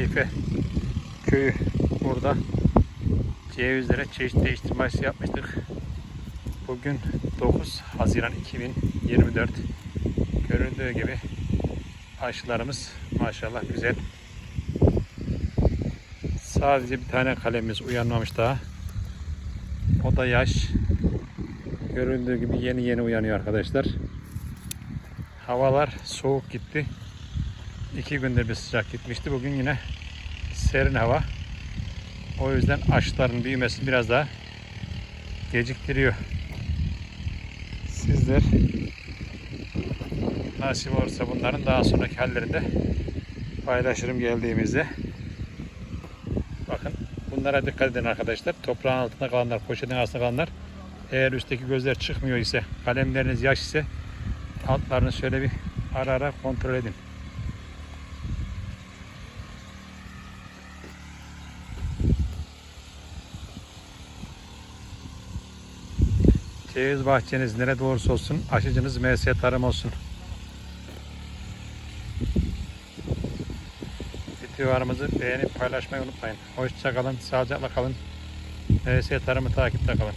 Seyfe köyü burada cevizlere çeşit değiştirmesi yapmıştık. Bugün 9 Haziran 2024 göründüğü gibi aşılarımız maşallah güzel. Sadece bir tane kalemimiz uyanmamış daha. O da yaş. Görüldüğü gibi yeni yeni uyanıyor arkadaşlar. Havalar soğuk gitti. İki gündür bir sıcak gitmişti. Bugün yine serin hava. O yüzden aşıların büyümesi biraz daha geciktiriyor. Sizler nasip olursa bunların daha sonraki hallerini de paylaşırım geldiğimizde. Bakın bunlara dikkat edin arkadaşlar. Toprağın altında kalanlar, poşetin altında kalanlar eğer üstteki gözler çıkmıyor ise, kalemleriniz yaş ise altlarını şöyle bir ara ara kontrol edin. Ceviz bahçeniz nerede olursa olsun aşıcınız MS Tarım olsun. Videolarımızı beğenip paylaşmayı unutmayın. Hoşça kalın, sağlıcakla kalın. MS Tarım'ı takipte kalın.